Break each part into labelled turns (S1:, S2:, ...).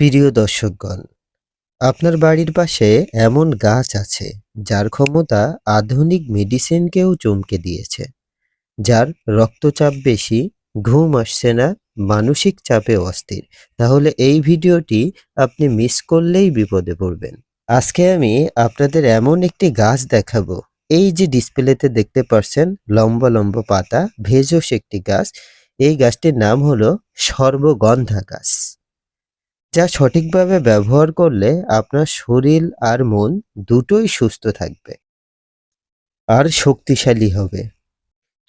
S1: প্রিয় দর্শকগণ, আপনার বাড়ির পাশে এমন গাছ আছে যার ক্ষমতা আধুনিক মেডিসিনকেও চমকে দিয়েছে। যার রক্তচাপ বেশি, ঘুম আসছে না, মানসিক চাপে অস্থির। তাহলে এই ভিডিওটি আপনি মিস করলেই বিপদে পড়বেন। আজকে আমি আপনাদের এমন একটি গাছ দেখাবো। এই যে ডিসপ্লেতে দেখতে পাচ্ছেন লম্বা লম্বা পাতা ভেজস একটি গাছ। এই গাছটির নাম হলো সর্বগন্ধা গাছ। যা সঠিকভাবে ব্যবহার করলে আপনার শরীর আর মন দুটোই সুস্থ থাকবে। আর শক্তিশালী হবে।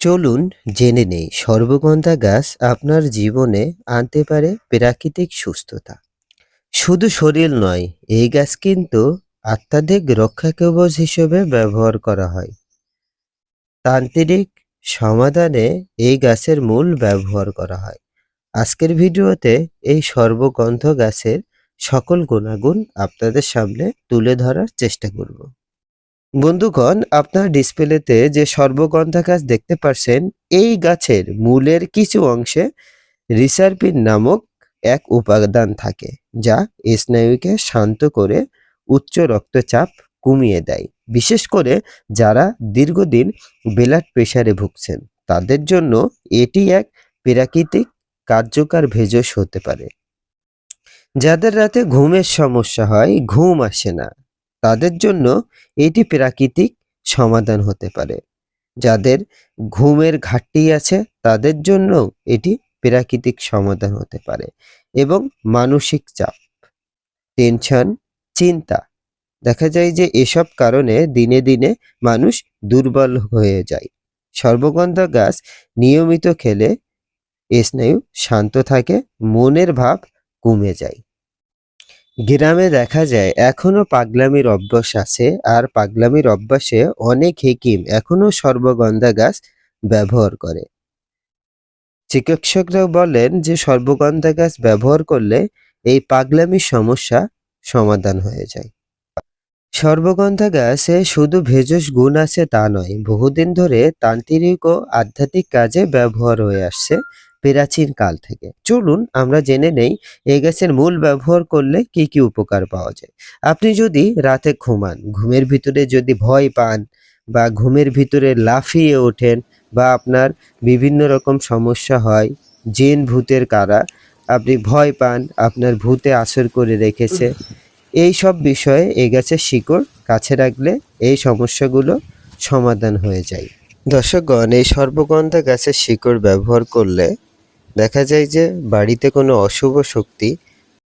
S1: চলুন জেনে নেই, সর্বগন্ধা গাছ আপনার জীবনে আনতে পারে প্রাকৃতিক সুস্থতা। শুধু শরীর নয়, এই গাছ কিন্তু আত্মাধিক রক্ষা কবচ হিসেবে ব্যবহার করা হয়। তান্ত্রিক সমাধানে এই গাছের মূল ব্যবহার করা হয়। আজকের ভিডিওতে এই সর্বগন্ধ গাছের সকল গুণাগুণ আপনাদের সামনে তুলে ধরার চেষ্টা করব। বন্ধুগণ, আপনার ডিসপ্লেতে যে সর্বগন্ধা গাছ দেখতে পারছেন, এই গাছের মূলের কিছু অংশে রিসার্পিন নামক এক উপাদান থাকে, যা স্নায়ুকে শান্ত করে উচ্চ রক্তচাপ কমিয়ে দেয়। বিশেষ করে যারা দীর্ঘদিন ব্লাড প্রেশারে ভুগছেন, তাদের জন্য এটি এক প্রাকৃতিক কার্যকর ভেষজ হতে পারে। যাদের রাতে ঘুমের সমস্যা হয়, ঘুম আসে না, তাদের জন্য এটি প্রাকৃতিক সমাধান হতে পারে। যাদের ঘুমের ঘাটতি আছে, তাদের জন্য এটি প্রাকৃতিক সমাধান হতে পারে এবং মানসিক চাপ, টেনশন, চিন্তা। দেখা যায় যে এসব কারণে দিনে দিনে মানুষ দুর্বল হয়ে যায়। সর্বগন্ধা গাছ নিয়মিত খেলে স্নায়ু শান্ত থাকে, মনের ভাব কমে যায়। গ্রামে দেখা যায়, এখনও পাগলামির অভ্যাস আছে আর পাগলামির অভ্যাসে অনেক হেকিম এখনও সর্বগন্ধা গাছ ব্যবহার করে। চিকিৎসকরা বলেন যে সর্বগন্ধা গাছ ব্যবহার করলে এই পাগলামির সমস্যা সমাধান হয়ে যায়। সর্বগন্ধা গাছে শুধু ভেষজ গুণ আছে তা নয়, বহুদিন ধরে তান্ত্রিক ও আধ্যাত্মিক কাজে ব্যবহার হয়ে আসছে প্রাচীন কাল থেকে। চলুন আমরা জেনে নেই এই গাছের মূল ব্যবহার করলে কি কি উপকার পাওয়া যায়। আপনি যদি রাতে ঘুমান, ঘুমের ভিতরে যদি ভয় পান বা ঘুমের ভিতরে লাফিয়ে ওঠেন বা আপনার বিভিন্ন রকম সমস্যা হয়, জেন ভূতের কারা, আপনি ভয় পান, আপনার ভূতে আসর করে রেখেছে, এই সব বিষয়ে এই গাছের শিকড় কাছে রাখলে এই সমস্যাগুলো সমাধান হয়ে যায়। দর্শকগণ, এই সর্বগন্ধা গাছের শিকড় ব্যবহার করলে দেখা যায় যে বাড়িতে কোনো অশুভ শক্তি